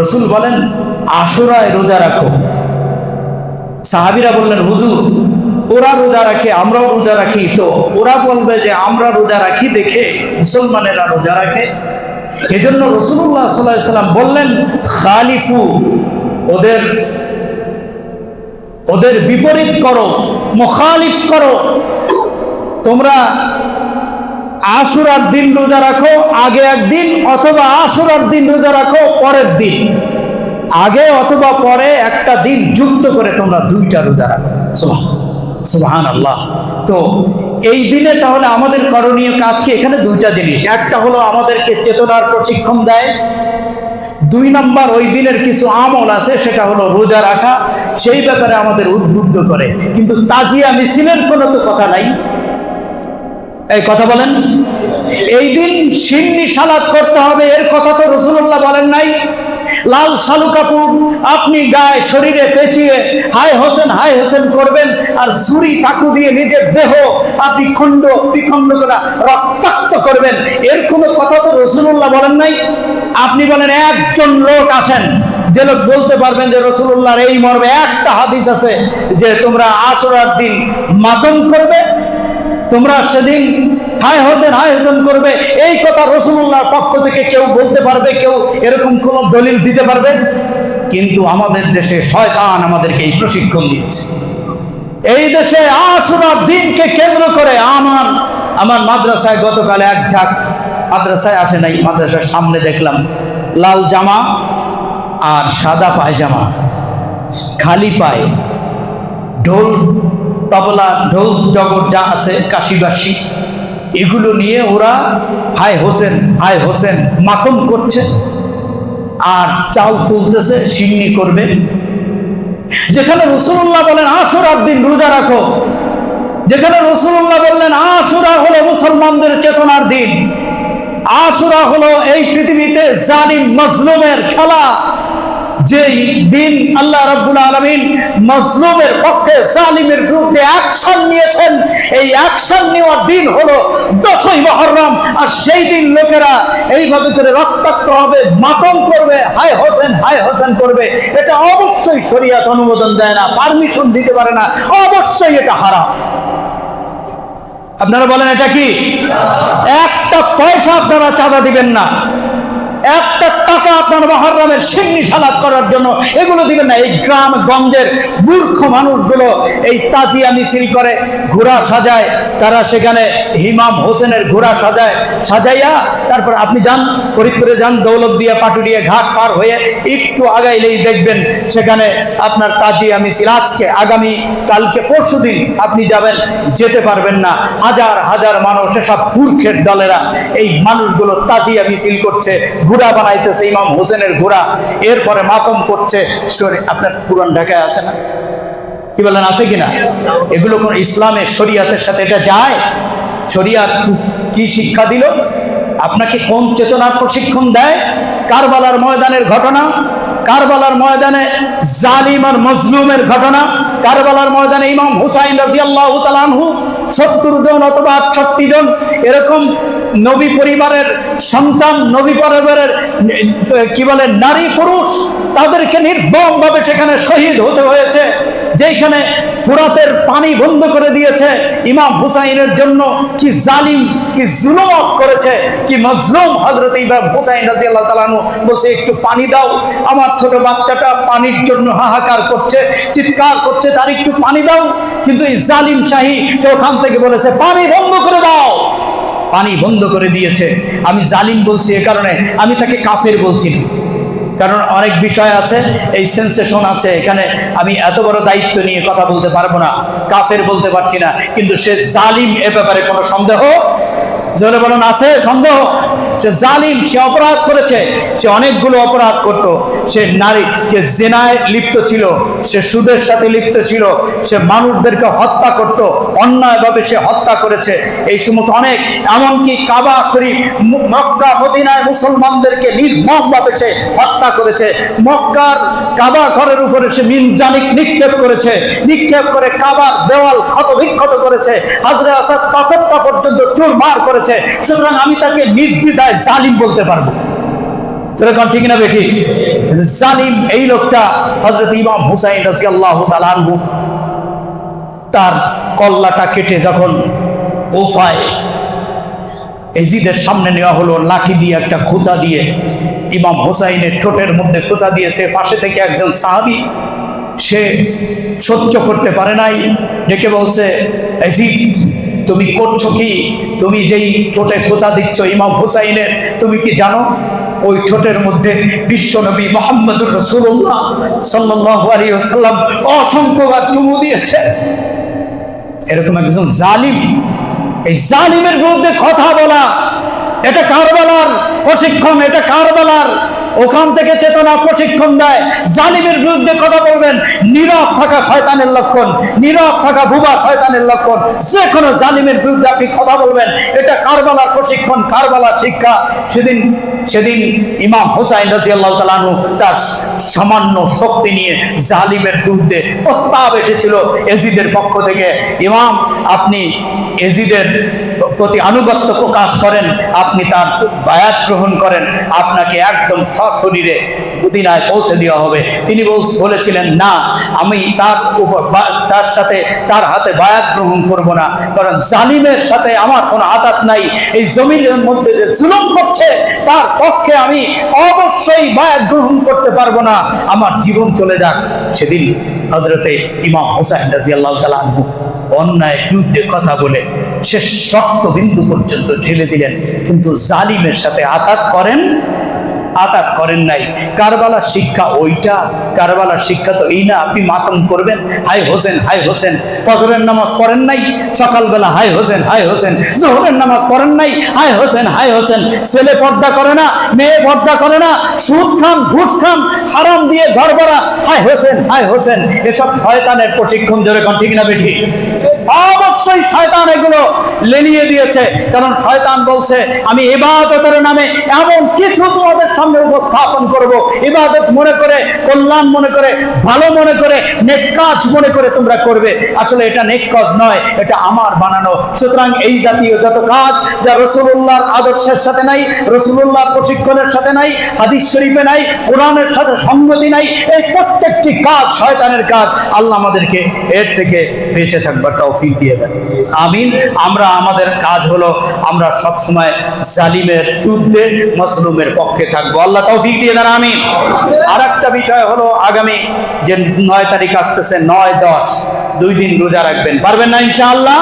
রসুল বলেন, আশুরায় রোজা রাখো। সাহাবিরা বললেন, হুজুর, ওরা রোজা রাখে, আমরাও রোজা রাখি। তো ওরা বলবে যে, আমরা রোজা রাখি দেখে মুসলমানেরা রোজা রাখে। এজন্য রসুল্লাহ সাল্লাহ সাল্লাম বললেন, খালিফু, ওদের ওদের বিপরীত করো, মুখালিফ করো। তোমরা আশুরার দিন রোজা রাখো, আগে একদিন অথবা আশুরার দিন রোজা রাখো, পরের দিন। আগে অথবা পরে একটা দিন যুক্ত করে তোমরা দুইটা রোজা রাখো। সুহান আল্লাহ তো এই দিনে তাহলে আমাদের করণীয় কাজ কি? এখানে দুইটা জিনিস। একটা হলো আমাদেরকে চেতনার প্রশিক্ষণ দেয়। দুই নম্বর, ওই দিনের কিছু আমল আছে, সেটা হলো রোজা রাখা। সেই ব্যাপারে আমাদের উদ্বুদ্ধ করে। কিন্তু তাজিয়া মিছিলের কোনো তো কথা নাই। এই কথা বলেন। এই দিন সিন্নি সালাদ করতে হবে, এর কথা তো রসুল্লাহ বলেন নাই। লাল শালু কাপুর আপনি গায়ে শরীরে পেঁচিয়ে হাই হোসেন হাই হোসেন করবেন আর ছুরি চাকু দিয়ে নিজের দেহ আপনি খণ্ড বিখণ্ড করা রক্তাক্ত করবেন। এর কোনো কথা তো রসুল্লাহ বলেন নাই। আপনি বলেন, একজন লোক আসেন, যে লোক বলতে পারবেন যে রসুল্লাহর এই মর্মে একটা হাদিস আছে, যে তোমরা আসরার দিন মাতম করবে তোমরা সেদিন হায় হোসেন হায় হোসেন করবে। এই কথা রসুল্লাহর পক্ষ থেকে কেউ বলতে পারবে, কেউ এরকম কোন দলিল দিতে পারবে? কিন্তু আমাদের দেশে শয়তান আমাদেরকে এই প্রশিক্ষণ দিয়েছে। এই দেশে আশুরার দিনকে কেন্দ্র করে আমার আমার মাদ্রাসায় গতকাল এক ঝাঁক মাদ্রাসায় আসে নাই, মাদ্রাসার সামনে দেখলাম লাল জামা আর সাদা পায়জামা, খালি পায়ে ঢোল তবলা, ঢোল, ডগর যা আছে কাশিবাসী এগুলো নিয়ে ওরা, হায় হোসেন হায় হোসেন, মাতম করছে। আর চাল তুলতেছে, সিন্নি করবে। যেখানে রসুল্লাহ বলেন আশুরার দিন রোজা রাখো। যেখানে রসুল্লাহ বললেন আশুরা হলো মুসলমানদের চেতনার দিন। আশুরা হলো এই পৃথিবীতে জালিম, মজলুমের খেলা। যেই দিন আল্লাহ রাব্বুল আলামিন মজলুমের পক্ষে জালিমের বিরুদ্ধে অ্যাকশন নিয়েছেন, এই অ্যাকশন নেওয়ার দিন হলো দশই মহররম আর সেই দিন লোকেরা এইভাবে করে রক্তাক্ত হবে, মাতম করবে, হায় হোসেন হায় হোসেন করবে। এটা অবশ্যই শরিয়াত অনুমোদন দেয় না পারমিশন দিতে পারে না, অবশ্যই এটা হারাম। আপনারা বলেন এটা কি? একটা পয়সা আপনারা চাঁদা দিবেন না। একটা টাকা আপনার মহরমের সিন্নি সালাদ করার জন্য এগুলো দিবেন না। এই গ্রাম গঞ্জের মূর্খ মানুষগুলো এই তাজিয়া মিছিল করে, ঘোড়া সাজায়, তারা সেখানে হিমাম হোসেনের ঘোড়া সাজায়, সাজাইয়া তারপর আপনি যান, ফরিদপুরে যান, দৌলত দিয়ে পাটুরিয়া ঘাট পার হয়ে একটু আগাইলেই দেখবেন সেখানে আপনার তাজিয়া মিছিল। আজকে, আগামী, কালকে, পরশু দিন আপনি যাবেন, যেতে পারবেন না। হাজার হাজার মানুষ, এসব মূর্খের দলেরা এই মানুষগুলো তাজিয়া মিছিল করছে, ঘোড়া বানাইতেছে ইমাম হোসেনের ঘোড়া এরপরে মাতম করছে। আপনার পুরান ঢাকায় আছে না? কি বলেন, আছে কিনা? এগুলো কোন ইসলামের শরিয়াতের সাথে এটা যায়? শরিয়াত কি শিক্ষা দিল? আপনাকে কোন চেতনার প্রশিক্ষণ দেয়? কারবালার ময়দানের ঘটনা, কারবালার ময়দানে জালিম আর মজলুমের ঘটনা, কারবালার ময়দানে ইমাম হুসাইন রাজিয়াল্লাহু তাআলাহু সত্তর জন অথবা আটষট্টি জন, এরকম নবী পরিবারের সন্তান, নবী পরিবারের, কি বলে, নারী পুরুষ, তাদেরকে নির্মমভাবে সেখানে শহীদ হতে হয়েছে যেখানে ফুরাতের পানি বন্ধ করে দিয়েছে, ইমাম হুসাইনের জন্য কি জালিম, কি জুলুমত করেছে, কি মজলুম হজরত ইমাম হুসাইন রাজি আল্লাহ তালানু বলছে, একটু পানি দাও, আমার ছোট বাচ্চাটা পানির জন্য হাহাকার করছে, চিৎকার করছে, তার একটু পানি দাও। কিন্তু এই জালিম শাহী সে ওখান থেকে বলেছে, পানি বন্ধ করে দাও। পানি বন্ধ করে দিয়েছে। আমি জালিম বলছি এ কারণে, আমি তাকে কাফের বলছি না। কারণ অনেক বিষয় আছে, এই সেন্সেশন আছে এখানে। আমি এত বড় দায়িত্ব নিয়ে কথা বলতে পারব না, কাফের বলতে পারছি না। কিন্তু সে জালিম এ ব্যাপারে কোনো সন্দেহ? জোরে বলুন, আছে সন্দেহ? সে জালিম, সে অপরাধ করেছে, সে অনেকগুলো অপরাধ করত। সে নারীকে জেনায় লিপ্ত ছিল, সে সুদের সাথে লিপ্ত ছিল, সে মানুষদেরকে হত্যা করত, অন্যায়ভাবে সে হত্যা করেছে। এই সমস্ত অনেক, এমনকি কাবা শরীফ মক্কা, মদিনায় মুসলমানদেরকে নির্মমভাবে সে হত্যা করেছে। মক্কার কাবা ঘরের উপরে সে মিনজানিক নিক্ষেপ করেছে। নিক্ষেপ করে কাবার দেওয়াল ক্ষত বিক্ষত করেছে। হাজরে আসাদ পাথরটা পর্যন্ত চুরমার করেছে। সুতরাং আমি তাকে নির্দ্বিধায় জালিম বলতে পারব। ঠিক না বেঠি জালিম এই লোকটা হজরত ইমাম হুসাইন রাজি আল্লাহ তার কল্লাটা কেটে যখন এজিদের সামনে নেওয়া হলো, লাঠি দিয়ে একটা খোঁচা দিয়ে ইমাম হোসাইনের ঠোঁটের মধ্যে খোঁচা দিয়েছে, পাশে থেকে একজন সাহাবি, সে সহ্য করতে পারে নাই, ডেকে বলছে, এজিদ তুমি করছ কি তুমি যেই ঠোঁটে খোঁচা দিচ্ছ ইমাম হোসাইনের, তুমি কি জানো? ওই ঠোঁটের মধ্যে বিশ্বনবী মোহাম্মদুর রসুল্লাহ সাল্লাহ সাল্লাম অসংখ্যবার চুমু দিয়েছে। এরকম একজন জালিম, এই জালিমের বিরুদ্ধে কথা বলা, এটা কারবালার প্রশিক্ষণ, এটা কারবালার ওখান থেকে চেতনা প্রশিক্ষণ দেয়। জালিমের বিরুদ্ধে কথা বলবেন। নীরব থাকা শয়তানের লক্ষণ। নীরব থাকা বুবা শয়তানের লক্ষণ। যে কোনো জালিমের বিরুদ্ধে আপনি কথা বলবেন। এটা কারবালার প্রশিক্ষণ কারবালার শিক্ষা। সেদিন সেদিন ইমাম হুসাইন রাজি আল্লাহ তালানু তার সামান্য শক্তি নিয়ে জালিমের বিরুদ্ধে প্রস্তাব এসেছিল এজিদের পক্ষ থেকে। ইমাম, আপনি এজিদের প্রতি আনুগত্য প্রকাশ করেন, আপনি তার বায়াত গ্রহণ করেন, আপনাকে একদম সশরীরে মদিনায় পৌঁছে দেওয়া হবে। তিনি বল- বলেছিলেন, না, আমি তার উপর তার সাথে তার হাতে বায়াত গ্রহণ করব না, কারণ জালিমের সাথে আমার কোনো আঘাত নাই। এই জমিনের মধ্যে যে জুলুম করছে, তার পক্ষে আমি অবশ্যই বায়াত গ্রহণ করতে পারব না। আমার জীবন চলে যাক। সেদিন হজরতে ইমাম হুসাইন রাজি আল্লাহ তালু অন্যায় বিরুদ্ধে কথা বলে শেষ শক্ত বিন্দু পর্যন্ত ঢেলে দিলেন। কিন্তু জালিমের সাথে আঘাত করেন? আঘাত করেন নাই। কারবালার শিক্ষা ওইটা, কারবালার শিক্ষা তো এই না, আপনি মাতম করবেন। হাই হোসেন হাই হোসেন, ফজরের নামাজ পড়েন নাই? সকালবেলা হাই হোসেন হাই হোসেন, জোহরের নামাজ পড়েন নাই? হাই হোসেন হাই হোসেন, ছেলে পর্দা করে না, মেয়ে পর্দা করে না, সুদ খান, ঘুষ খান, হারাম দিয়ে ঘর ভরা। হাই হোসেন হাই হোসেন, এসব শয়তানের প্রশিক্ষণ যেরকম ঠিক না বেঠি অবশ্যই শয়তান এগুলো লেনিয়ে দিয়েছে, কারণ শয়তান বলছে, আমি ইবাদতের নামে এমন কিছু তোমাদের সামনে উপস্থাপন করব। ইবাদত মনে করে, কল্যাণ মনে করে, ভালো মনে করে নেক কাজ মনে করে তোমরা করবে। আসলে এটা নেক কাজ নয়, এটা আমার বানানো। সুতরাং এই জাতীয় যত কাজ যা রসুল্লাহর আদর্শের সাথে নাই রসুল্লাহর প্রশিক্ষণের সাথে নাই, হাদিস শরীফে নাই, কোরআনের সাথে সঙ্গতি নাই, এই প্রত্যেকটি কাজ শয়তানের কাজ। আল্লাহ আমাদেরকে এর থেকে বেঁচে থাকবার তৌফিক দিয়ে দেন। আমিন। আমরা আমাদের কাজ হলো আমরা সব সময় জালিমের বিরুদ্ধে মসলুমের পক্ষে থাকব। আল্লাহ তৌফিক দিয়ে দেন, আমিন। আর একটা বিষয় হলো আগামী যে নয় তারিখ আসতেছে, নয় দশ, দুই দিন রোজা রাখবেন। পারবেন না ইনশাআল্লাহ?